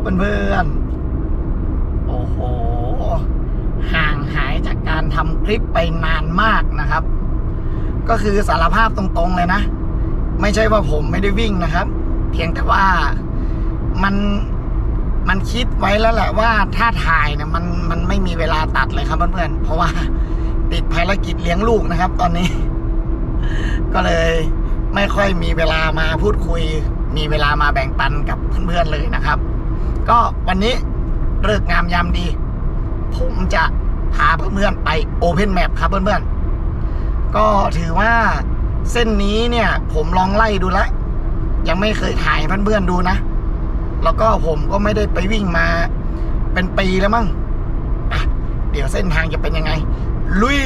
ับเพื่อนๆ โอ้โห ห่างหายจากการทำคลิปไปนานมากนะครับ ก็คือสารภาพตรงๆเลยนะ ไม่ใช่ว่าผมไม่ได้วิ่งนะครับ เพียงแต่ว่ามันมันคิดไว้แล้วแหละว่าถ้าถ่ายเนี่ยมันมันไม่มีเวลาตัดเลยครับเพื่อนๆ เพราะว่าติดภารกิจเลี้ยงลูกนะครับ ตอนนี้ ก็เลยไม่ค่อยมีเวลามาพูดคุย มีเวลามาแบ่งปันกับเพื่อนๆเลยนะครับ ก็วันนี้เลิกงามยามดี ผมจะพาเพื่อนๆไปโอเพนแมปครับเพื่อนๆ ก็ถือว่าเส้นนี้เนี่ย ผมลองไล่ดูแล้วยังไม่เคยถ่ายเพื่อนๆดูนะ แล้วก็ผมก็ไม่ได้ไปวิ่งมาเป็นปีแล้วมั้งเดี๋ยวเส้นทางจะเป็นยังไง ลุย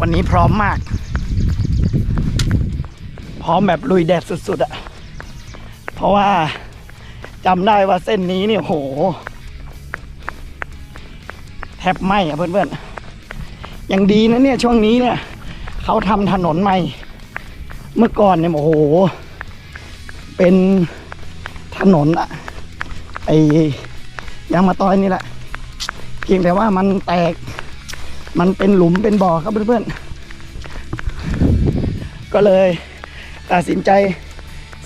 วันนี้พร้อมมาก พร้อมแบบลุยแดดสุดๆอะเพราะว่าจำได้ว่าเส้นนี้เนี่ยโห แทบไหมอะเพื่อนๆยังดีนะเนี่ยช่วงนี้เนี่ยเขาทำถนนใหม่ เมื่อก่อนเนี่ยโอ้โห เป็นถนนอะไอ้ยางมาตอยนี่แหละ พียงแต่ว่ามันแตก มันเป็นหลุมเป็นบ่อครับเพื่อนๆ ก็เลยตัดสินใจ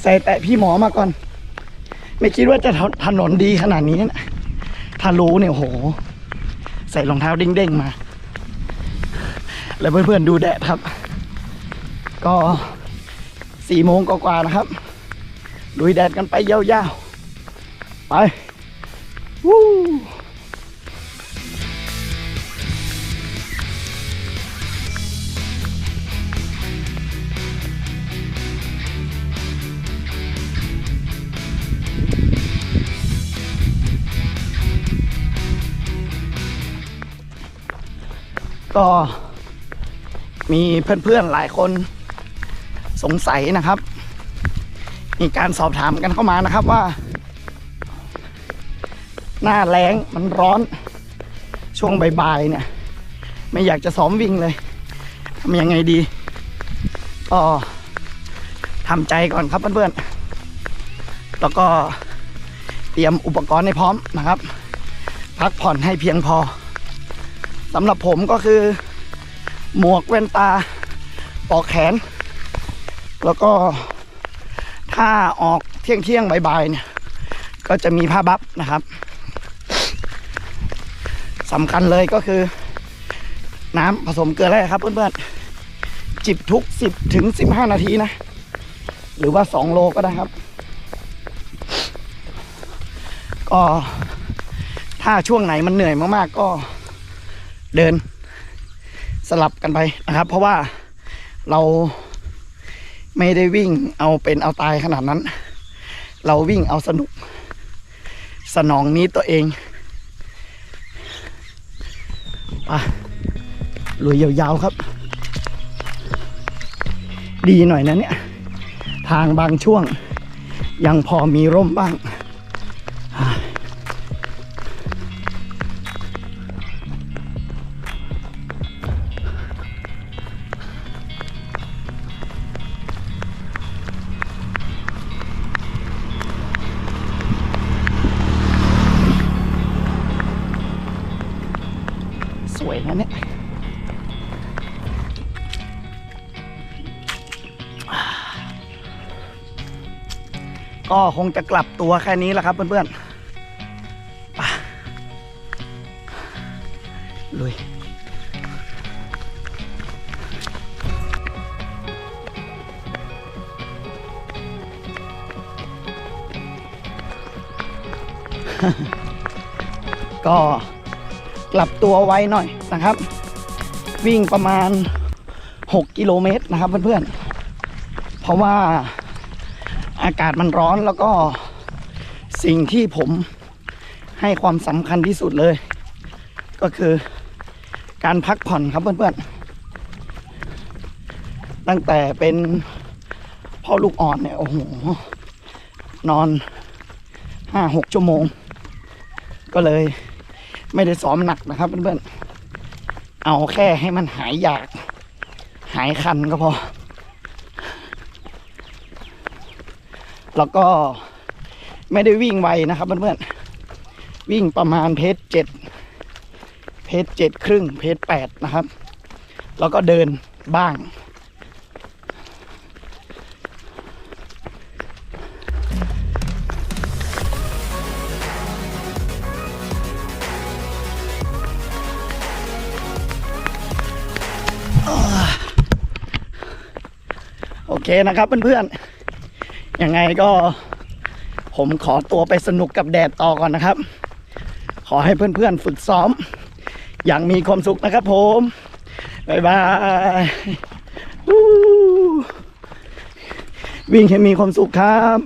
ใส่แตะพี่หมอมาก่อน ไม่คิดว่าจะถนนดีขนาดนี้นะถ้ารู้เนี่ยโห ใส่รองเท้าเด้งๆมา แล้วเพื่อนๆดูแดดครับ ก็สี่โมงกว่าๆนะครับลุยแดดกันไปยาวๆ ไปวู้ ก็มีเพื่อนๆหลายคนสงสัยนะครับ มีการสอบถามกันเข้ามานะครับว่า หน้าแรงมันร้อนช่วงบ่ายๆเนี่ย ไม่อยากจะซ้อมวิ่งเลยทำยังไงดีก็ทำใจก่อนครับเพื่อนๆแล้วก็เตรียมอุปกรณ์ให้พร้อมนะครับ พักผ่อนให้เพียงพอ สำหรับผมก็คือ หมวกแว่นตาปอกแขน แล้วก็ถ้าออกเที่ยงเที่ยงบ่ายๆเนี่ย ก็จะมีผ้าบัฟนะครับสำคัญเลยก็คือ น้ำผสมเกลือแร่ครับเพื่อนๆ จิบทุก 10ถึง15 นาทีนะ หรือว่า 2 โลก็ได้ครับ ก็ถ้าช่วงไหนมันเหนื่อยมากๆก็ เดินสลับกันไปนะครับ เพราะว่าเราไม่ได้วิ่งเอาเป็นเอาตายขนาดนั้น เราวิ่งเอาสนุก สนองนี้ตัวเองไปลุยยาวๆครับ ดีหน่อยนะเนี่ย ทางบางช่วงยังพอมีร่มบ้าง นะเนี่ยก็คงจะกลับตัวแค่นี้แหละครับเพื่อนๆไปลุยก็ กลับตัวไวหน่อยนะครับ วิ่งประมาณ 6 กิโลเมตรนะครับเพื่อนๆ เพราะว่าอากาศมันร้อนแล้วก็สิ่งที่ผมให้ความสำคัญที่สุดเลย ก็คือการพักผ่อนครับเพื่อนๆ ตั้งแต่เป็นพ่อลูกอ่อนเนี่ย โอ้โห นอนห้าหกชั่วโมง ก็เลย ไม่ได้ซ้อมหนักนะครับเพื่อนๆเอาแค่ให้มันหายอยาก หายคันก็พอ แล้วก็ไม่ได้วิ่งไวนะครับเพื่อนๆวิ่งประมาณเพจเจ็ดเพจเจ็ดครึ่งเพจแปดนะครับ แล้วก็เดินบ้าง เคนะครับเพื่อนๆ ยังไงก็ผมขอตัวไปสนุกกับแดดต่อก่อนนะครับ ขอให้เพื่อนๆ ฝึกซ้อม อย่างมีความสุขนะครับผม บ๊ายบายวิ่งให้มีความสุขครับ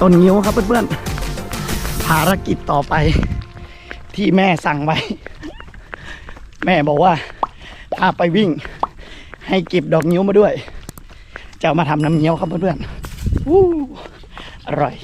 ต้นงิ้วครับเพื่อนๆ ภารกิจต่อไปที่แม่สั่งไว้ แม่บอกว่าถ้าไปวิ่ง ให้เก็บดอกนิ้วมาด้วย จะามาทำน้ำเงี้ยวครับเพื่อนๆอร่อย